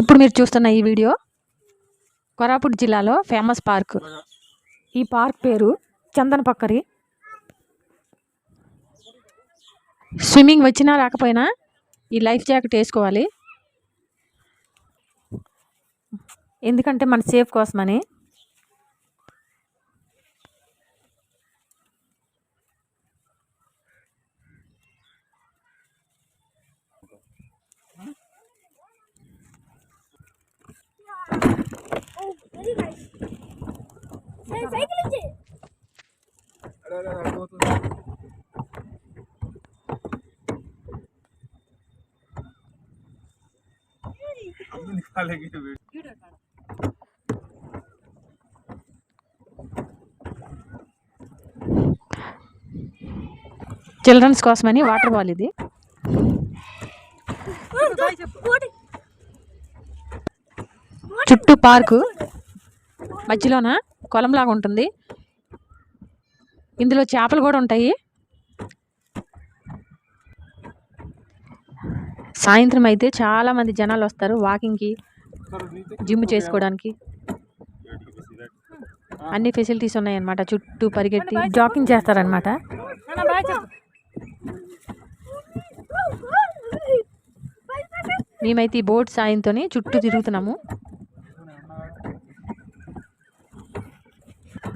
ఇప్పుడు మీరు చూస్తున్న ఈ వీడియో కొరాపుట్ జిల్లాలో ఫేమస్ పార్క్. ఈ పార్క్ పేరు చందన పక్కరి స్విమ్మింగ్ వచ్చినా రాకపోయినా ఈ లైఫ్ జాకెట్ వేసుకోవాలి. ఎందుకంటే మన సేఫ్ కోసమని. Hey, cycle చిల్డ్రన్స్ కోసమని వాటర్ బాల్ ఇది. చుట్టూ పార్కు. మధ్యలోనా? కొలంలాగా ఉంటుంది. ఇందులో చేపలు కూడా ఉంటాయి. సాయంత్రం అయితే చాలా మంది జనాలు వస్తారు వాకింగ్కి జిమ్ చేసుకోవడానికి. అన్ని ఫెసిలిటీస్ ఉన్నాయన్నమాట చుట్టూ పరిగెత్తి జాకింగ్ చేస్తారనమాట మేమైతే ఈ బోట్ సాయంతో చుట్టూ తిరుగుతున్నాము.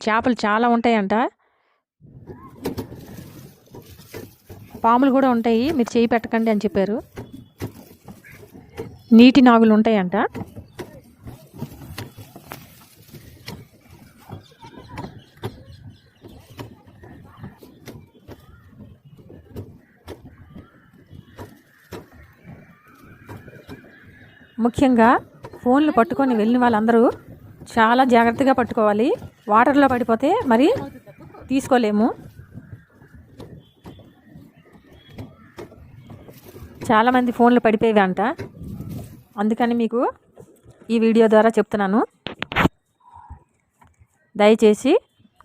చేపలు చాలా ఉంటాయంట. పాములు కూడా ఉంటాయి. మీరు చేయి పెట్టకండి అని చెప్పారు. నీటి నాగులు ఉంటాయంట. ముఖ్యంగా ఫోన్లు పట్టుకొని వెళ్ళిన వాళ్ళందరూ చాలా జాగ్రత్తగా పట్టుకోవాలి. వాటర్లో పడిపోతే మరి తీసుకోలేము. చాలామంది ఫోన్లు పడిపోయేవి అంట అందుకని మీకు ఈ వీడియో ద్వారా చెప్తున్నాను. దయచేసి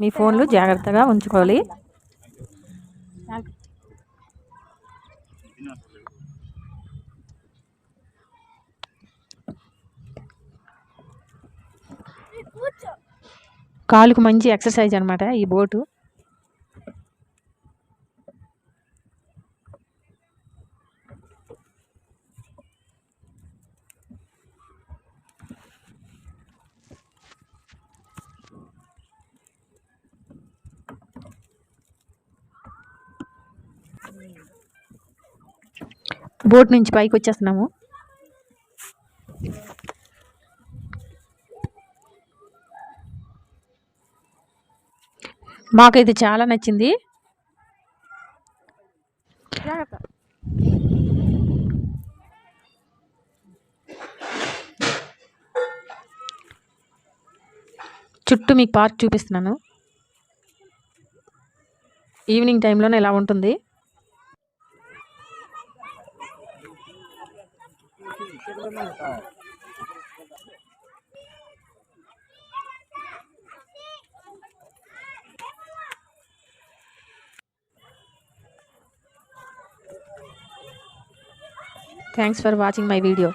మీ ఫోన్లు జాగ్రత్తగా ఉంచుకోవాలి. కాలుకు మంచి ఎక్సర్సైజ్ అనమాట ఈ బోటు. బోట్ నుంచి పైకి వచ్చేస్తున్నాము. మాకైతే చాలా నచ్చింది. చుట్టూ మీకు పార్క్ చూపిస్తున్నాను. ఈవినింగ్ టైంలోనే ఇలా ఉంటుంది? Thanks for watching my video